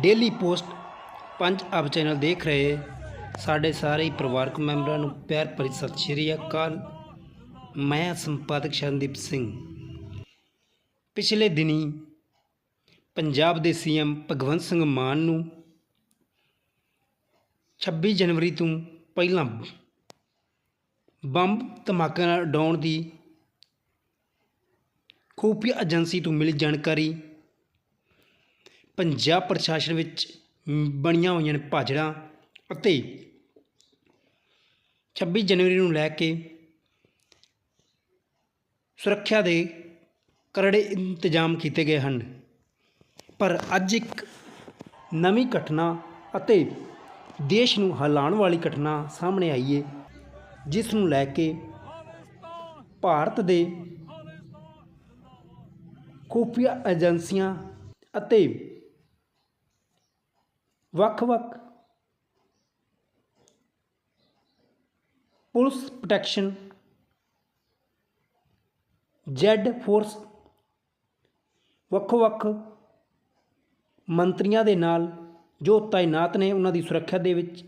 Daily post ਪੰਜ ਆਪ channel ਦੇਖ ਰਹੇ ਸਾਡੇ ਸਾਰੇ ਪਰਿਵਾਰਕ ਮੈਂਬਰਾਂ ਨੂੰ ਪਿਆਰ ਭਰੀ ਸਤਿ ਸ਼੍ਰੀ ਅਕਾਲ। ਮੈਂ ਸੰਪਾਦਕ ਸ਼ਰਨਦੀਪ ਸਿੰਘ। ਪਿਛਲੇ ਦਿਨੀ ਪੰਜਾਬ ਦੇ ਸੀਐਮ ਭਗਵੰਤ ਸਿੰਘ ਮਾਨ ਨੂੰ 26 ਜਨਵਰੀ ਤੋਂ ਪਹਿਲਾਂ ਬੰਬ ਧਮਾਕੇ ਨਾਲ ਉਡਾਉਣ ਦੀ ਖੂਫੀਆ ਏਜੰਸੀ ਤੋਂ ਮਿਲੀ ਜਾਣਕਾਰੀ ਪੰਜਾਬ ਪ੍ਰਸ਼ਾਸਨ ਵਿੱਚ ਬਣੀਆਂ ਹੋਈਆਂ ਨੇ ਭਾਜੜਾਂ ਅਤੇ 26 ਜਨਵਰੀ ਨੂੰ ਲੈ ਕੇ ਸੁਰੱਖਿਆ ਦੇ ਕਰੜੇ ਇੰਤਜ਼ਾਮ ਕੀਤੇ ਗਏ ਹਨ। ਪਰ ਅੱਜ ਇੱਕ ਨਵੀਂ ਘਟਨਾ ਅਤੇ ਦੇਸ਼ ਨੂੰ ਹਿਲਾਉਣ ਵਾਲੀ ਘਟਨਾ ਸਾਹਮਣੇ ਆਈ ਹੈ ਜਿਸ ਨੂੰ ਲੈ ਕੇ ਭਾਰਤ ਦੇ ਖੁਫੀਆ ਏਜੰਸੀਆਂ ਅਤੇ ਵੱਖ-ਵੱਖ ਪੁਲਿਸ ਪ੍ਰੋਟੈਕਸ਼ਨ, ਜੈਡ ਫੋਰਸ, ਵੱਖ-ਵੱਖ ਮੰਤਰੀਆਂ ਦੇ ਨਾਲ ਜੋ ਤਾਇਨਾਤ ਨੇ ਉਹਨਾਂ ਦੀ ਸੁਰੱਖਿਆ ਦੇ ਵਿੱਚ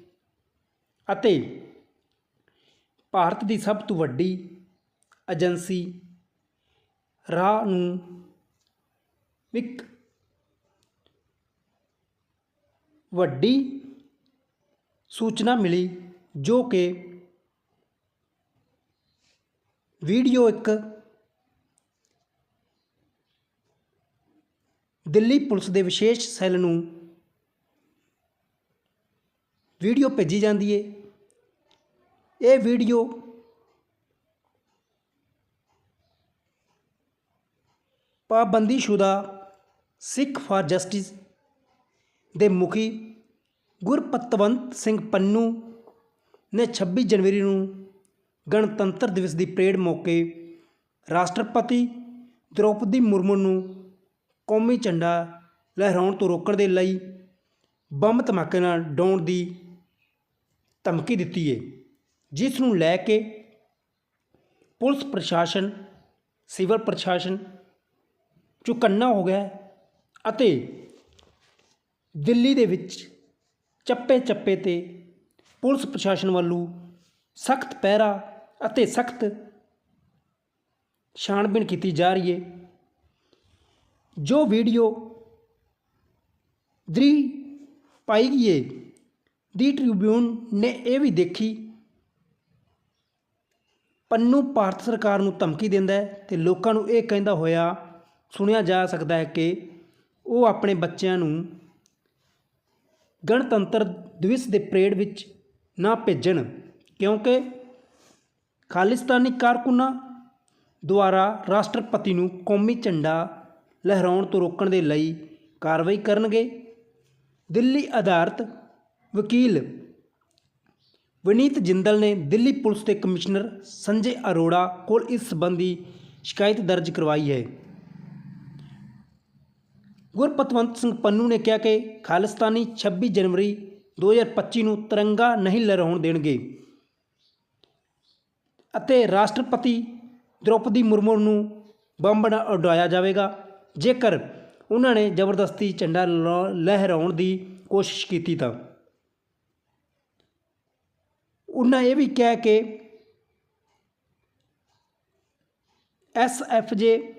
ਅਤੇ ਭਾਰਤ ਦੀ ਸਭ ਤੋਂ ਵੱਡੀ ਏਜੰਸੀ ਰਾਹ ਨੂੰ ਇੱਕ ਵੱਡੀ ਸੂਚਨਾ ਮਿਲੀ ਜੋ ਕਿ ਵੀਡੀਓ ਇੱਕ ਦਿੱਲੀ ਪੁਲਿਸ ਦੇ ਵਿਸ਼ੇਸ਼ ਸੈੱਲ ਨੂੰ ਵੀਡੀਓ ਭੇਜੀ ਜਾਂਦੀ ਹੈ ਇਹ ਵੀਡੀਓ ਪਾਬੰਦੀਸ਼ੁਦਾ ਸਿੱਖ ਫਾਰ ਜਸਟਿਸ ਦੇ ਮੁਖੀ ਗੁਰਪਤਵੰਤ ਸਿੰਘ ਪੰਨੂ ਨੇ 26 ਜਨਵਰੀ ਨੂੰ ਗਣਤੰਤਰ ਦਿਵਸ ਦੀ ਪਰੇਡ ਮੌਕੇ ਰਾਸ਼ਟਰਪਤੀ ਦ੍ਰੋਪਦੀ ਮੁਰਮੂ ਨੂੰ ਕੌਮੀ ਝੰਡਾ ਲਹਿਰਾਉਣ ਤੋਂ ਰੋਕਣ ਦੇ ਲਈ ਬੰਬ ਧਮਾਕੇ ਨਾਲ ਡਾਉਣ ਦੀ ਧਮਕੀ ਦਿੱਤੀ ਹੈ ਜਿਸ ਨੂੰ ਲੈ ਕੇ ਪੁਲਿਸ ਪ੍ਰਸ਼ਾਸਨ, ਸਿਵਲ ਪ੍ਰਸ਼ਾਸਨ ਚੁਕੰਨਾ ਹੋ ਗਿਆ ਅਤੇ ਦਿੱਲੀ ਦੇ ਵਿੱਚ ਚੱਪੇ ਚੱਪੇ ਤੇ ਪੁਲਿਸ ਪ੍ਰਸ਼ਾਸਨ ਵੱਲੋਂ ਸਖਤ ਪਹਿਰਾ ਅਤੇ ਸਖਤ ਛਾਣਬੀਣ ਕੀਤੀ ਜਾ ਰਹੀ ਹੈ। ਜੋ ਵੀਡੀਓ ਦਰੀ ਪਾਈ ਗਈ ਹੈ, ਦੀ ਟ੍ਰਿਬਿਊਨ ਨੇ ਇਹ ਵੀ ਦੇਖੀ। ਪੰਨੂ ਭਾਰਤ ਸਰਕਾਰ ਨੂੰ ਧਮਕੀ ਦਿੰਦਾ ਹੈ ਤੇ ਲੋਕਾਂ ਨੂੰ ਇਹ ਕਹਿੰਦਾ ਹੋਇਆ ਸੁਣਿਆ ਜਾ ਸਕਦਾ ਹੈ ਕਿ ਉਹ ਆਪਣੇ ਬੱਚਿਆਂ ਨੂੰ ਗਣਤੰਤਰ ਦਿਵਸ ਦੇ ਪਰੇਡ ਵਿੱਚ ਨਾ ਭੇਜਣ, ਕਿਉਂਕਿ ਖਾਲਿਸਤਾਨੀ ਕਾਰਕੁਨਾਂ ਦੁਆਰਾ ਰਾਸ਼ਟਰਪਤੀ ਨੂੰ ਕੌਮੀ ਝੰਡਾ ਲਹਿਰਾਉਣ ਤੋਂ ਰੋਕਣ ਦੇ ਲਈ ਕਾਰਵਾਈ ਕਰਨਗੇ। ਦਿੱਲੀ ਆਧਾਰਿਤ ਵਕੀਲ ਵਿਨੀਤ ਜਿੰਦਲ ਨੇ ਦਿੱਲੀ ਪੁਲਿਸ ਦੇ ਕਮਿਸ਼ਨਰ ਸੰਜੇ ਅਰੋੜਾ ਕੋਲ ਇਸ ਸੰਬੰਧੀ ਸ਼ਿਕਾਇਤ ਦਰਜ ਕਰਵਾਈ ਹੈ। ਗੁਰਪਤਵੰਤ ਸਿੰਘ ਪੰਨੂ ਨੇ ਕਿਹਾ ਕਿ ਖਾਲਿਸਤਾਨੀ 26 ਜਨਵਰੀ 2025 ਨੂੰ ਤਿਰੰਗਾ ਨਹੀਂ ਲਹਿਰਾਉਣ ਦੇਣਗੇ। ਅਤੇ ਰਾਸ਼ਟਰਪਤੀ ਦ੍ਰੋਪਦੀ ਮੁਰਮੂ ਨੂੰ ਬੰਬ ਨਾਲ ਉਡਾਇਆ ਜਾਵੇਗਾ। ਜੇਕਰ ਉਹਨਾਂ ਨੇ ਜ਼ਬਰਦਸਤੀ ਝੰਡਾ ਲਾ- ਲਹਿਰਾਉਣ ਦੀ ਕੋਸ਼ਿਸ਼ ਕੀਤੀ ਤਾਂ। ਉਹਨਾਂ ਇਹ ਵੀ ਕਿਹਾ ਕਿ S F J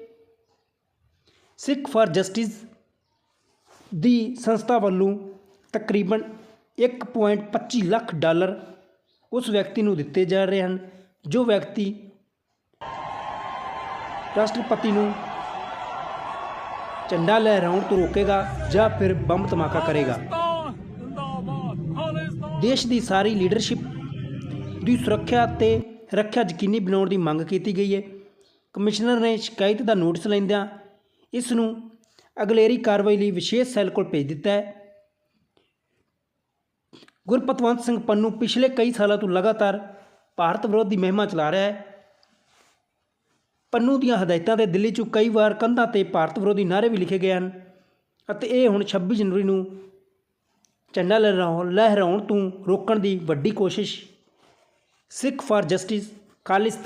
Sikh for justice ਦੀ ਸੰਸਥਾ ਵੱਲੋਂ ਤਕਰੀਬਨ 1.25 ਲੱਖ ਡਾਲਰ ਉਸ ਵਿਅਕਤੀ ਨੂੰ ਦਿੱਤੇ ਜਾ ਰਹੇ ਹਨ, ਜੋ ਵਿਅਕਤੀ ਰਾਸ਼ਟਰਪਤੀ ਨੂੰ ਝੰਡਾ ਲਹਿਰਾਉਣ ਤੋਂ ਰੋਕੇਗਾ ਜਾਂ ਫਿਰ ਬੰਬ ਧਮਾਕਾ ਕਰੇਗਾ। ਦੇਸ਼ ਦੀ ਸਾਰੀ ਲੀਡਰਸ਼ਿਪ ਦੀ ਸੁਰੱਖਿਆ ਤੇ ਰੱਖਿਆ ਯਕੀਨੀ ਬਣਾਉਣ ਦੀ ਮੰਗ ਕੀਤੀ ਗਈ ਹੈ। ਕਮਿਸ਼ਨਰ ਨੇ ਸ਼ਿਕਾਇਤ ਦਾ ਨੋਟਿਸ ਲੈਂਦਿਆਂ ਇਸ ਨੂੰ ਅਗਲੇਰੀ ਕਾਰਵਾਈ ਲਈ ਵਿਸ਼ੇਸ਼ ਸੈੱਲ ਕੋਲ ਭੇਜ ਦਿੱਤਾ ਹੈ। ਗੁਰਪਤਵੰਤ ਸਿੰਘ ਪੰਨੂ ਪਿਛਲੇ ਕਈ ਸਾਲਾਂ ਤੋਂ ਲਗਾਤਾਰ ਭਾਰਤ ਵਿਰੋਧੀ ਮਹਿਮਾ ਚਲਾ ਰਿਹਾ ਹੈ। ਪੰਨੂ ਦੀਆਂ ਹਦਾਇਤਾਂ ਤੇ ਦਿੱਲੀ 'ਚੋਂ ਕਈ ਵਾਰ ਕੰਧਾਂ ਤੇ ਭਾਰਤ ਵਿਰੋਧੀ ਨਾਅਰੇ ਵੀ ਲਿਖੇ ਗਏ ਹਨ ਅਤੇ ਇਹ ਹੁਣ 26 ਜਨਵਰੀ ਨੂੰ ਝੰਡਾ ਲਹਿਰਾਉਣ ਲਹਿਰਾਉਣ ਤੋਂ ਰੋਕਣ ਦੀ ਵੱਡੀ ਕੋਸ਼ਿਸ਼ ਸਿੱਖ ਫਾਰ ਜਸਟਿਸ ਖਾਲਿਸਤਾਨ